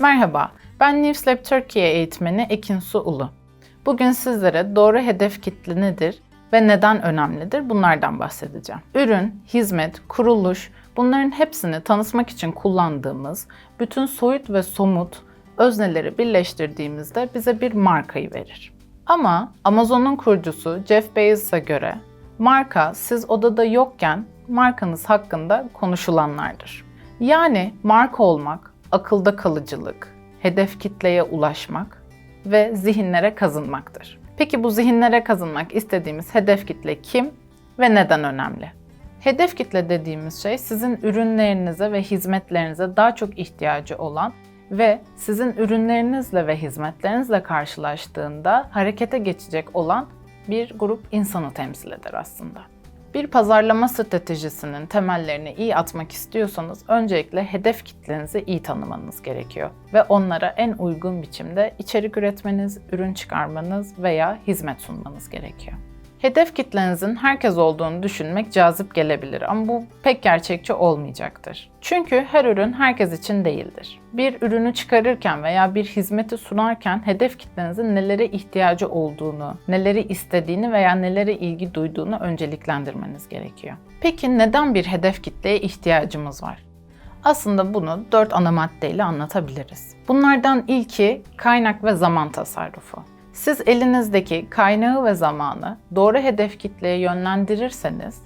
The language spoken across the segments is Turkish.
Merhaba, ben Newslab Türkiye eğitmeni Ekin Su Ulu. Bugün sizlere doğru hedef kitle nedir ve neden önemlidir bunlardan bahsedeceğim. Ürün, hizmet, kuruluş bunların hepsini tanıtmak için kullandığımız bütün soyut ve somut özneleri birleştirdiğimizde bize bir markayı verir. Ama Amazon'un kurucusu Jeff Bezos'a göre marka siz odada yokken markanız hakkında konuşulanlardır. Yani marka olmak, akılda kalıcılık, hedef kitleye ulaşmak ve zihinlere kazınmaktır. Peki bu zihinlere kazınmak istediğimiz hedef kitle kim ve neden önemli? Hedef kitle dediğimiz şey sizin ürünlerinize ve hizmetlerinize daha çok ihtiyacı olan ve sizin ürünlerinizle ve hizmetlerinizle karşılaştığında harekete geçecek olan bir grup insanı temsil eder aslında. Bir pazarlama stratejisinin temellerini iyi atmak istiyorsanız öncelikle hedef kitlenizi iyi tanımanız gerekiyor ve onlara en uygun biçimde içerik üretmeniz, ürün çıkarmanız veya hizmet sunmanız gerekiyor. Hedef kitlenizin herkes olduğunu düşünmek cazip gelebilir ama bu pek gerçekçi olmayacaktır. Çünkü her ürün herkes için değildir. Bir ürünü çıkarırken veya bir hizmeti sunarken hedef kitlenizin nelere ihtiyacı olduğunu, neleri istediğini veya nelere ilgi duyduğunu önceliklendirmeniz gerekiyor. Peki neden bir hedef kitleye ihtiyacımız var? Aslında bunu dört ana maddeyle anlatabiliriz. Bunlardan ilki kaynak ve zaman tasarrufu. Siz elinizdeki kaynağı ve zamanı doğru hedef kitleye yönlendirirseniz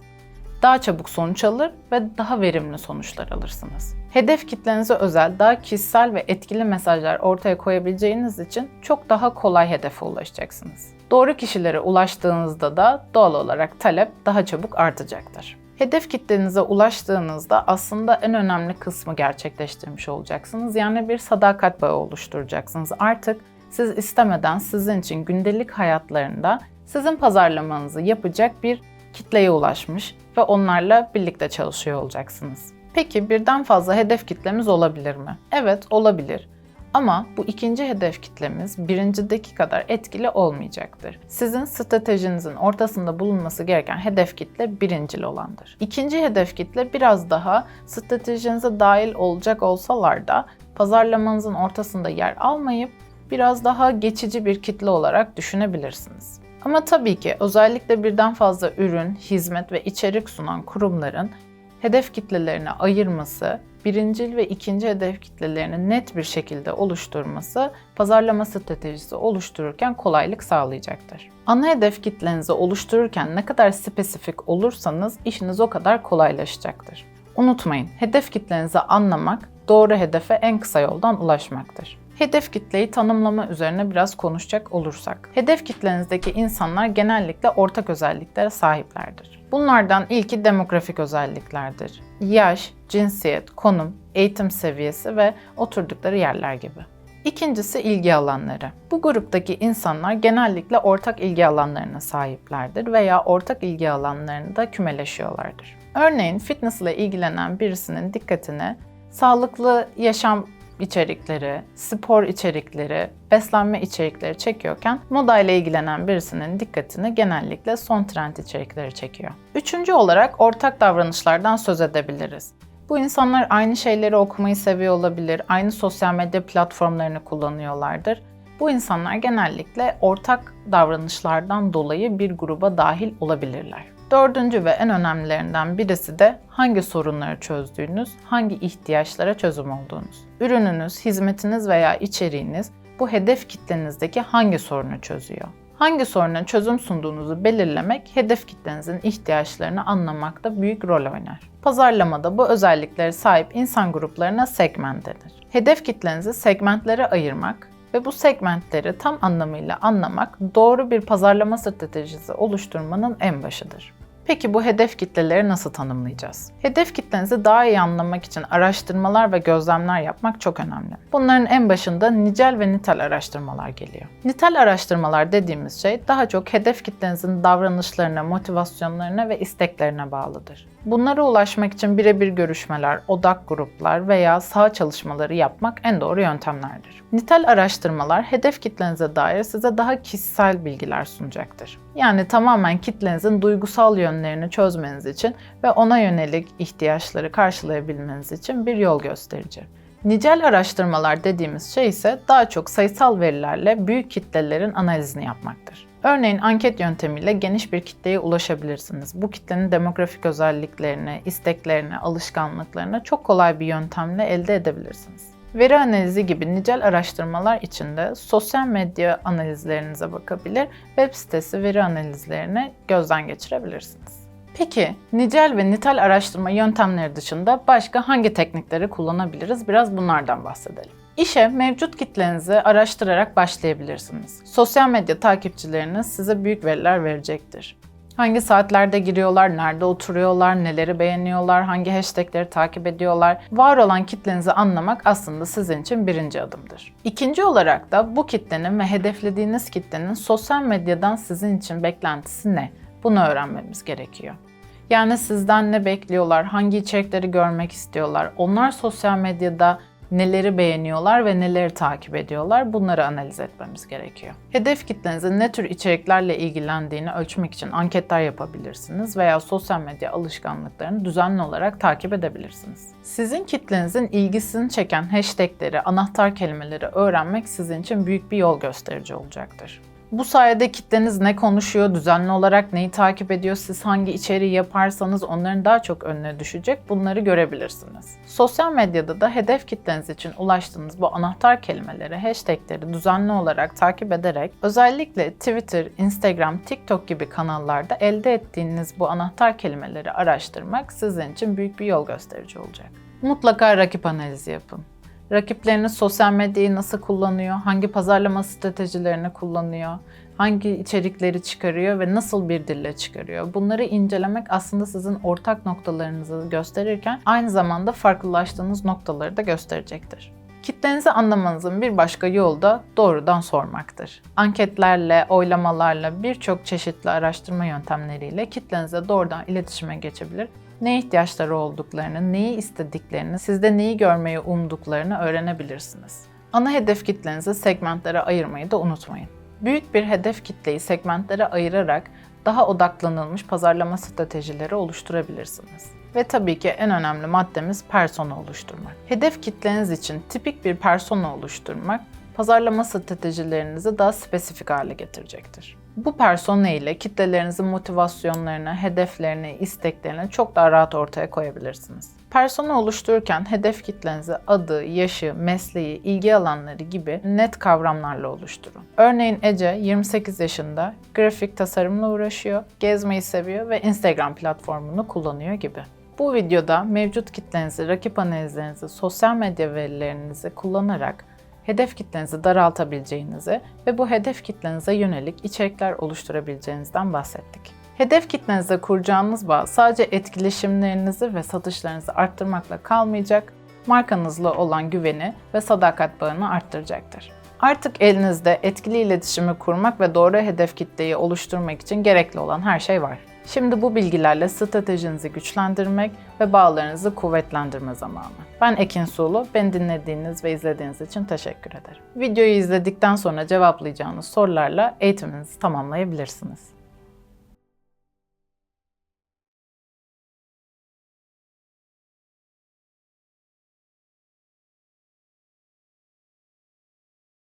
daha çabuk sonuç alır ve daha verimli sonuçlar alırsınız. Hedef kitlenize özel daha kişisel ve etkili mesajlar ortaya koyabileceğiniz için çok daha kolay hedefe ulaşacaksınız. Doğru kişilere ulaştığınızda da doğal olarak talep daha çabuk artacaktır. Hedef kitlenize ulaştığınızda aslında en önemli kısmı gerçekleştirmiş olacaksınız. Yani bir sadakat bağı oluşturacaksınız. Artık siz istemeden sizin için gündelik hayatlarında sizin pazarlamanızı yapacak bir kitleye ulaşmış ve onlarla birlikte çalışıyor olacaksınız. Peki birden fazla hedef kitlemiz olabilir mi? Evet olabilir. Ama bu ikinci hedef kitlemiz birincideki kadar etkili olmayacaktır. Sizin stratejinizin ortasında bulunması gereken hedef kitle birincil olandır. İkinci hedef kitle biraz daha stratejinize dahil olacak olsalar da pazarlamanızın ortasında yer almayıp biraz daha geçici bir kitle olarak düşünebilirsiniz. Ama tabii ki özellikle birden fazla ürün, hizmet ve içerik sunan kurumların hedef kitlelerini ayırması, birincil ve ikinci hedef kitlelerini net bir şekilde oluşturması pazarlama stratejisi oluştururken kolaylık sağlayacaktır. Ana hedef kitlenizi oluştururken ne kadar spesifik olursanız işiniz o kadar kolaylaşacaktır. Unutmayın, hedef kitlenizi anlamak doğru hedefe en kısa yoldan ulaşmaktır. Hedef kitleyi tanımlama üzerine biraz konuşacak olursak. Hedef kitlenizdeki insanlar genellikle ortak özelliklere sahiplerdir. Bunlardan ilki demografik özelliklerdir. Yaş, cinsiyet, konum, eğitim seviyesi ve oturdukları yerler gibi. İkincisi ilgi alanları. Bu gruptaki insanlar genellikle ortak ilgi alanlarına sahiplerdir veya ortak ilgi alanlarında kümeleşiyorlardır. Örneğin fitness ile ilgilenen birisinin dikkatini sağlıklı yaşam içerikleri, spor içerikleri, beslenme içerikleri çekiyorken moda ile ilgilenen birisinin dikkatini genellikle son trend içerikleri çekiyor. Üçüncü olarak ortak davranışlardan söz edebiliriz. Bu insanlar aynı şeyleri okumayı seviyor olabilir, aynı sosyal medya platformlarını kullanıyorlardır. Bu insanlar genellikle ortak davranışlardan dolayı bir gruba dahil olabilirler. Dördüncü ve en önemlilerinden birisi de hangi sorunları çözdüğünüz, hangi ihtiyaçlara çözüm olduğunuz. Ürününüz, hizmetiniz veya içeriğiniz bu hedef kitlenizdeki hangi sorunu çözüyor? Hangi soruna çözüm sunduğunuzu belirlemek, hedef kitlenizin ihtiyaçlarını anlamakta büyük rol oynar. Pazarlamada bu özelliklere sahip insan gruplarına segment denir. Hedef kitlenizi segmentlere ayırmak, ve bu segmentleri tam anlamıyla anlamak doğru bir pazarlama stratejisi oluşturmanın en başıdır. Peki bu hedef kitleleri nasıl tanımlayacağız? Hedef kitlenizi daha iyi anlamak için araştırmalar ve gözlemler yapmak çok önemli. Bunların en başında nicel ve nitel araştırmalar geliyor. Nitel araştırmalar dediğimiz şey daha çok hedef kitlenizin davranışlarına, motivasyonlarına ve isteklerine bağlıdır. Bunlara ulaşmak için birebir görüşmeler, odak gruplar veya saha çalışmaları yapmak en doğru yöntemlerdir. Nitel araştırmalar hedef kitlenize dair size daha kişisel bilgiler sunacaktır. Yani tamamen kitlenizin duygusal yönlerini çözmeniz için ve ona yönelik ihtiyaçları karşılayabilmeniz için bir yol gösterici. Nicel araştırmalar dediğimiz şey ise daha çok sayısal verilerle büyük kitlelerin analizini yapmaktır. Örneğin anket yöntemiyle geniş bir kitleye ulaşabilirsiniz. Bu kitlenin demografik özelliklerini, isteklerini, alışkanlıklarını çok kolay bir yöntemle elde edebilirsiniz. Veri analizi gibi nicel araştırmalar için de sosyal medya analizlerinize bakabilir, web sitesi veri analizlerini gözden geçirebilirsiniz. Peki nicel ve nitel araştırma yöntemleri dışında başka hangi teknikleri kullanabiliriz? Biraz bunlardan bahsedelim. İşe mevcut kitlenizi araştırarak başlayabilirsiniz. Sosyal medya takipçileriniz size büyük veriler verecektir. Hangi saatlerde giriyorlar, nerede oturuyorlar, neleri beğeniyorlar, hangi hashtagleri takip ediyorlar. Var olan kitlenizi anlamak aslında sizin için birinci adımdır. İkinci olarak da bu kitlenin ve hedeflediğiniz kitlenin sosyal medyadan sizin için beklentisi ne? Bunu öğrenmemiz gerekiyor. Yani sizden ne bekliyorlar, hangi içerikleri görmek istiyorlar, onlar sosyal medyada neleri beğeniyorlar ve neleri takip ediyorlar bunları analiz etmemiz gerekiyor. Hedef kitlenizin ne tür içeriklerle ilgilendiğini ölçmek için anketler yapabilirsiniz veya sosyal medya alışkanlıklarını düzenli olarak takip edebilirsiniz. Sizin kitlenizin ilgisini çeken hashtagleri, anahtar kelimeleri öğrenmek sizin için büyük bir yol gösterici olacaktır. Bu sayede kitleniz ne konuşuyor, düzenli olarak neyi takip ediyor, siz hangi içeriği yaparsanız onların daha çok önüne düşecek bunları görebilirsiniz. Sosyal medyada da hedef kitleniz için ulaştığınız bu anahtar kelimeleri, hashtagleri düzenli olarak takip ederek özellikle Twitter, Instagram, TikTok gibi kanallarda elde ettiğiniz bu anahtar kelimeleri araştırmak sizin için büyük bir yol gösterici olacak. Mutlaka rakip analizi yapın. Rakipleriniz sosyal medyayı nasıl kullanıyor, hangi pazarlama stratejilerini kullanıyor, hangi içerikleri çıkarıyor ve nasıl bir dille çıkarıyor. Bunları incelemek aslında sizin ortak noktalarınızı gösterirken aynı zamanda farklılaştığınız noktaları da gösterecektir. Kitlenizi anlamanızın bir başka yolu da doğrudan sormaktır. Anketlerle, oylamalarla, birçok çeşitli araştırma yöntemleriyle kitlenize doğrudan iletişime geçebilir ne ihtiyaçları olduklarını, neyi istediklerini, sizde neyi görmeyi umduklarını öğrenebilirsiniz. Ana hedef kitlenizi segmentlere ayırmayı da unutmayın. Büyük bir hedef kitleyi segmentlere ayırarak daha odaklanılmış pazarlama stratejileri oluşturabilirsiniz. Ve tabii ki en önemli maddemiz persona oluşturmak. Hedef kitleniz için tipik bir persona oluşturmak, pazarlama stratejilerinizi daha spesifik hale getirecektir. Bu persona ile kitlelerinizin motivasyonlarını, hedeflerini, isteklerini çok daha rahat ortaya koyabilirsiniz. Persona oluştururken hedef kitlenizi adı, yaşı, mesleği, ilgi alanları gibi net kavramlarla oluşturun. Örneğin Ece 28 yaşında, grafik tasarımla uğraşıyor, gezmeyi seviyor ve Instagram platformunu kullanıyor gibi. Bu videoda mevcut kitlenizi, rakip analizlerinizi, sosyal medya verilerinizi kullanarak hedef kitlenizi daraltabileceğinizi ve bu hedef kitlenize yönelik içerikler oluşturabileceğinizden bahsettik. Hedef kitlenize kuracağınız bağ sadece etkileşimlerinizi ve satışlarınızı arttırmakla kalmayacak, markanızla olan güveni ve sadakat bağını arttıracaktır. Artık elinizde etkili iletişimi kurmak ve doğru hedef kitleyi oluşturmak için gerekli olan her şey var. Şimdi bu bilgilerle stratejinizi güçlendirmek ve bağlarınızı kuvvetlendirme zamanı. Ben Ekin Suğlu, beni dinlediğiniz ve izlediğiniz için teşekkür ederim. Videoyu izledikten sonra cevaplayacağınız sorularla eğitiminizi tamamlayabilirsiniz.